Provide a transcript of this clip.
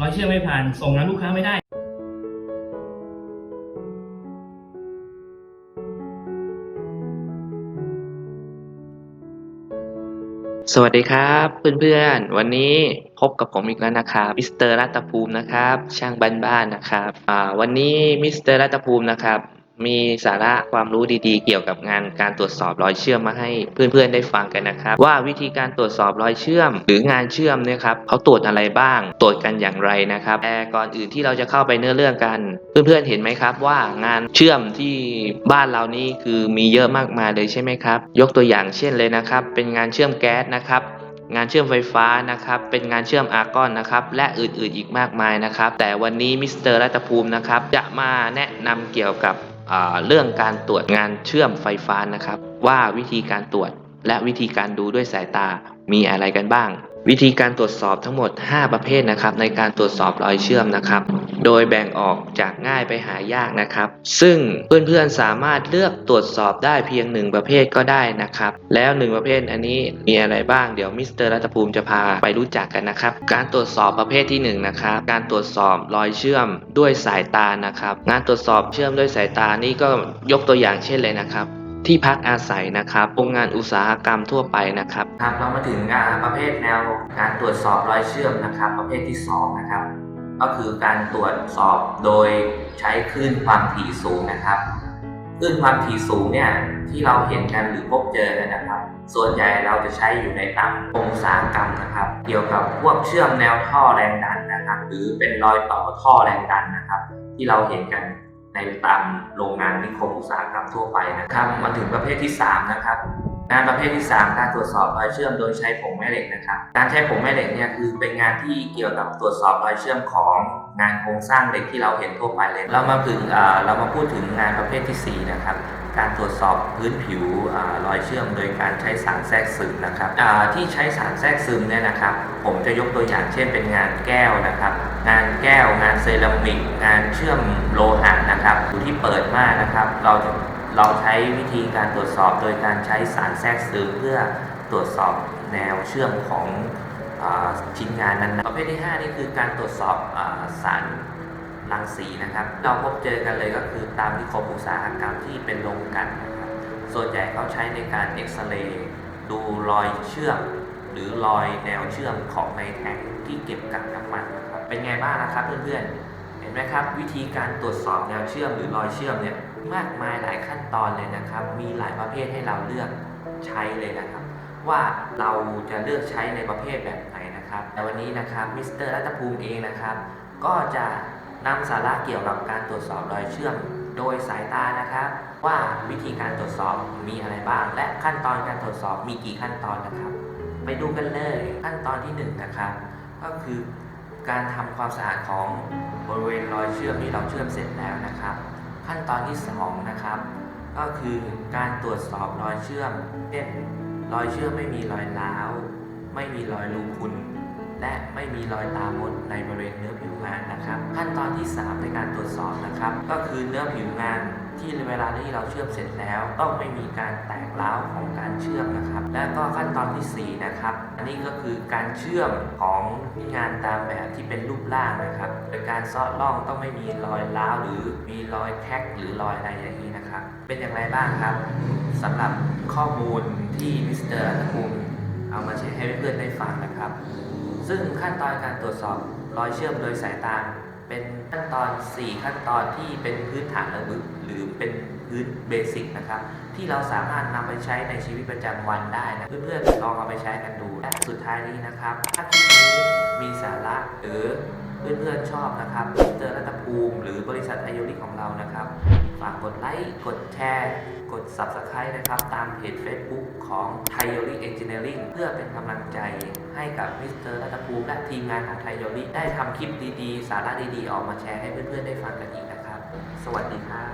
รอยเชื่อมไม่ผ่าน ส่งงานลูกค้าไม่ได้สวัสดีครับเพื่อนๆ วันนี้พบกับผมอีกแล้วนะครับมิสเตอร์รัตภูมินะครับ ช่างบ้านๆนะครับวันนี้มิสเตอร์รัตภูมินะครับ มีสาระความรู้ดีๆ เกี่ยวกับงานการตรวจสอบรอยเชื่อมมาให้เพื่อนๆได้ฟังกันนะครับ ว่าวิธีการตรวจสอบรอยเชื่อม หรืองานเชื่อมเนี่ยครับเขาตรวจอะไรบ้าง ตรวจกันอย่างไรนะครับแต่ก่อนอื่นที่เราจะเข้าไปเนื้อเรื่องกัน เพื่อนๆเห็นไหมครับว่างานเชื่อมที่บ้านเรานี่คือมีเยอะมากมายเลยใช่ไหมครับ ยกตัวอย่างเช่นเลยนะครับ เป็นงานเชื่อมแก๊สนะครับงานเชื่อมไฟฟ้านะครับ เป็นงานเชื่อมอาร์กอนนะครับ และอื่นๆอีกมากมายนะครับ แต่วันนี้มิสเตอร์รัตภูมินะครับ จะมาแนะนำเกี่ยวกับ เรื่องการตรวจงานเชื่อมไฟฟ้านะครับ ว่าวิธีการตรวจและวิธีการดูด้วยสายตามีอะไรกันบ้าง วิธีการตรวจสอบทั้งหมด 5 ประเภทนะครับ ในการตรวจสอบรอยเชื่อมนะครับ โดยแบ่งออกจากง่ายไปหายากนะครับ ซึ่งเพื่อนๆสามารถเลือกตรวจสอบได้เพียงหนึ่งประเภทก็ได้นะครับ แล้วหนึ่งประเภทอันนี้มีอะไรบ้างเดี๋ยวมิสเตอร์รัตภูมิจะพาไปรู้จักกันนะครับ การตรวจสอบประเภทที่หนึ่งนะครับการตรวจสอบรอยเชื่อมด้วยสายตานะครับ งานตรวจสอบเชื่อมด้วยสายตานี่ก็ยกตัวอย่างเช่นเลยนะครับ ที่พักอาศัยนะครับโรงงานอุตสาหกรรมทั่วไปนะครับ ครับเรามาถึงอ่าประเภทแนวการตรวจสอบรอยเชื่อมนะครับ ประเภทที่สองนะครับ ก็คือการตรวจสอบโดยใช้คลื่นความถี่สูงนะครับคลื่นความถี่สูงเนี่ยที่เราเห็นกันหรือพบเจอกันนะครับ ส่วนใหญ่เราจะใช้อยู่ในตามองศากรรมนะครับ เกี่ยวกับพวกเชื่อมแนวท่อแรงดันนะครับ หรือเป็นรอยต่อท่อแรงดันนะครับ ที่เราเห็นกันในตามโรงงานนิคมอุตสาหกรรม ทั่วไปนะครับ มาถึงประเภทที่สามนะครับงานประเภทที่ 3 การตรวจสอบรอยเชื่อมโดยใช้ผงแม่เหล็กนะครับ การใช้ผงแม่เหล็กเนี่ยคือเป็นงานที่เกี่ยวกับตรวจสอบรอยเชื่อมของงานโครงสร้างเหล็กที่เราเห็นทั่วไปเลย เรามาถึงเรามาพูดถึงงานประเภทที่ 4 นะครับ การตรวจสอบพื้นผิวอรอยเชื่อมโดยการใช้สารแทรกซึมนะครับที่ใช้สารแทรกซึมเนี่ยนะครับ ผมจะยกตัวอย่างเช่นเป็นงานแก้วนะครับ งานแก้ว งานเซรามิก งานเชื่อมโลหะนะครับอยู่ที่เปิดมากนะครับ เราจะ เราใช้วิธีการตรวจสอบโดยการใช้สารแทรกซึมเพื่อตรวจสอบแนวเชื่อมของอชิ้นงานนั้นๆประเภทที่ 5 นี่คือการตรวจสอบอสารรังสีนะครับ เราพบเจอกันเลยก็คือตามนิคมอุตสาหกรรมที่เป็นโรงกันนะครับส่วนใหญ่เขาใช้ในการเอ็กซเรย์ดูรอยเชื่อม หรือรอยแนวเชื่อมของในแทงที่เก็บกักน้ำมันนะครับเป็นไงบ้างนะครับเพื่อนๆ ห็นไหมครับ วิธีการตรวจสอบแนวเชื่อมหรือรอยเชื่อมเนี่ยมากมายหลายขั้นตอนเลยนะครับ มีหลายประเภทให้เราเลือกใช้เลยนะครับ ว่าเราจะเลือกใช้ในประเภทแบบไหนนะครับ แต่วันนี้นะครับมิสเตอร์รัตภูมิเองนะครับ ก็จะนำสาระเกี่ยวกับการตรวจสอบรอยเชื่อมโดยสายตานะครับ ว่าวิธีการตรวจสอบมีอะไรบ้าง และขั้นตอนการตรวจสอบมีกี่ขั้นตอนนะครับ ไปดูกันเลยขั้นตอนที่หนึ่งนะครับ ก็คือ การทำความสะอาดของบริเวณรอยเชื่อมที่เราเชื่อมเสร็จแล้วนะครับ ขั้นตอนที่สองนะครับ ก็คือการตรวจสอบรอยเชื่อมเช่นรอยเชื่อมไม่มีรอยร้าว ไม่มีรอยรูพุน และไม่มีรอยตามดในบริเวณเนื้อผิวงานนะครับ ขั้นตอนที่ 3 ในการตรวจสอบนะครับ ก็คือเนื้อผิวงานที่เวลาที่เราเชื่อมเสร็จแล้ว ต้องไม่มีการแตกร้าวของการเชื่อมนะครับ และก็ขั้นตอนทีสี่4 นะครับ อันนี้ก็คือการเชื่อมของงานตามแบบที่เป็นรูปร่างนะครับโดยการซาะร่องต้องไม่มีรอยร้าวหรือมีรอยแคกหรือรอยอะไรอย่างนี้นะครับ เป็นอย่างไรบ้างครับสำหรับข้อมูลที่มิสเตอร์รัตภูมิเอามาแชร์ให้เพื่อนๆได้ฟังนะครับ ซึ่งขั้นตอนการตรวจสอบรอยเชื่อมโดยสายตา เป็นขั้นตอน 4 ขั้นตอนที่เป็นพื้นฐานระบึกหรือเป็นพื้นเบสิกนะครับ ที่เราสามารถนำไปใช้ในชีวิตประจำวันได้นะเพื่อนๆลองเอาไปใช้กันดูและสุดท้ายนี้นะครับถ้าคลิปนี้มีสาระหรือ เพื่อนๆชอบนะครับมิสเตอร์รัตภูมิ หรือบริษัทไอโอนิของเรานะครับ ฝากกดไลค์ กดแชร์ กด Subscribe นะครับ ตามเพจ Facebook ของ t h a i o r i Engineering เพื่อเป็นกำลังใจให้กับมิสเตอร์รัตภูมิ และทีมงานของ t h a i o r i ได้ทำคลิปดีๆ สาระดีๆ ออกมาแชร์ให้เพื่อนๆได้ฟังกันอีกนะครับ สวัสดีครับ